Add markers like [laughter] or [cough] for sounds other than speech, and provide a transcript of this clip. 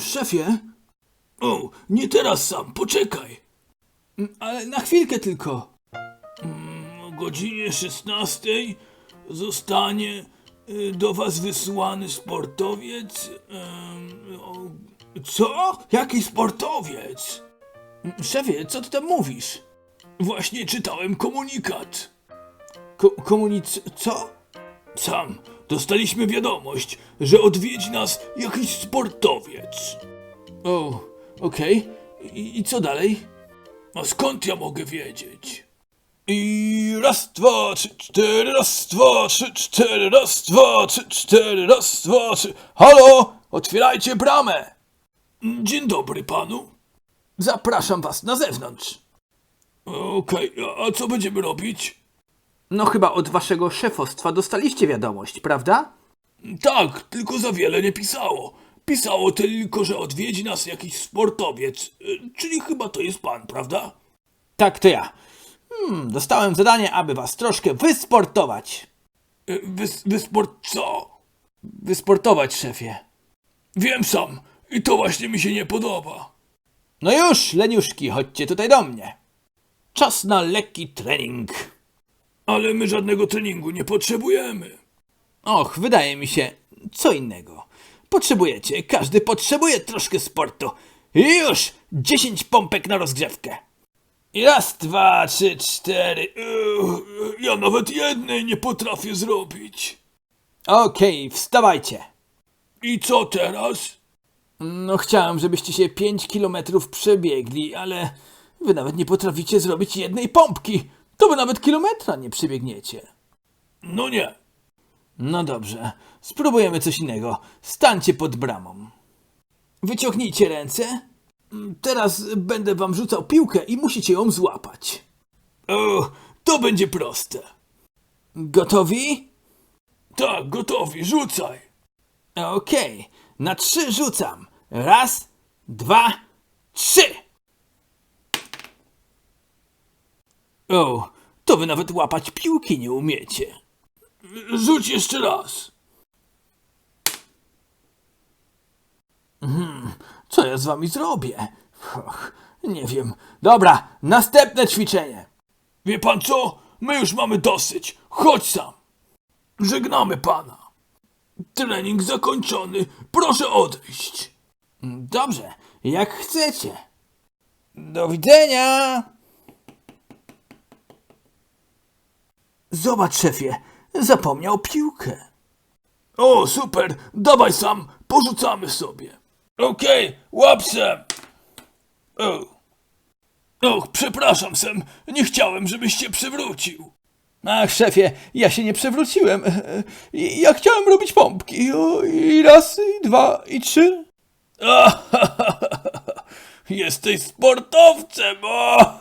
Szefie? O, nie teraz sam, poczekaj. Em, Ale na chwilkę tylko. O godzinie 16 zostanie y, do was wysłany sportowiec. Co? Jaki sportowiec? Em, Szefie, co ty tam mówisz? Właśnie czytałem komunikat. Ko komunic... co? Sam, dostaliśmy wiadomość, że odwiedzi nas jakiś sportowiec. O, okej. I, I co dalej? A skąd ja mogę wiedzieć? I raz, dwa, trzy, cztery, raz, dwa, trzy, cztery, raz, dwa, trzy, cztery, raz, dwa, trzy. Halo, otwierajcie bramę. Dzień dobry panu. Zapraszam was na zewnątrz. Okej, a- a co będziemy robić? No chyba od waszego szefostwa dostaliście wiadomość, prawda? Tak, tylko za wiele nie pisało. Pisało tylko, że odwiedzi nas jakiś sportowiec, y, czyli chyba to jest pan, prawda? Tak, to ja. Hmm, dostałem zadanie, aby was troszkę wysportować. Y, Wy, wy sport co? Wysportować, szefie. Wiem sam i to właśnie mi się nie podoba. No już, leniuszki, chodźcie tutaj do mnie. Czas na lekki trening. Ale my żadnego treningu nie potrzebujemy. Och, wydaje mi się, co innego. Potrzebujecie, każdy potrzebuje troszkę sportu. I już, 10 pompek na rozgrzewkę. I raz, dwa, trzy, cztery. Ech, ja nawet jednej nie potrafię zrobić. Okej, wstawajcie. I co teraz? No chciałem, żebyście się 5 kilometrów przebiegli, ale wy nawet nie potraficie zrobić jednej pompki. To wy nawet kilometra nie przebiegniecie. No nie. No dobrze, spróbujemy coś innego. Stańcie pod bramą. Wyciągnijcie ręce. Teraz będę wam rzucał piłkę i musicie ją złapać. O, to będzie proste. Gotowi? Tak, gotowi, rzucaj. Okej, na trzy rzucam. Raz, dwa, trzy. O, to wy nawet łapać piłki nie umiecie. Rzuć jeszcze raz. Co ja z wami zrobię? Och, nie wiem. Dobra, następne ćwiczenie. Wie pan co? My już mamy dosyć. Chodź sam. Żegnamy pana. Trening zakończony. Proszę odejść. Dobrze, jak chcecie. Do widzenia. Zobacz, szefie, zapomniał piłkę. O, super. Dawaj sam. Porzucamy sobie. Okej, łap sam. O. Och, przepraszam sam. Nie chciałem, żebyś się przewrócił. Ach, szefie, ja się nie przewróciłem. [laughs] Ja chciałem robić pompki. O, I raz, i dwa, i trzy. [laughs] Jesteś sportowcem, [laughs] o!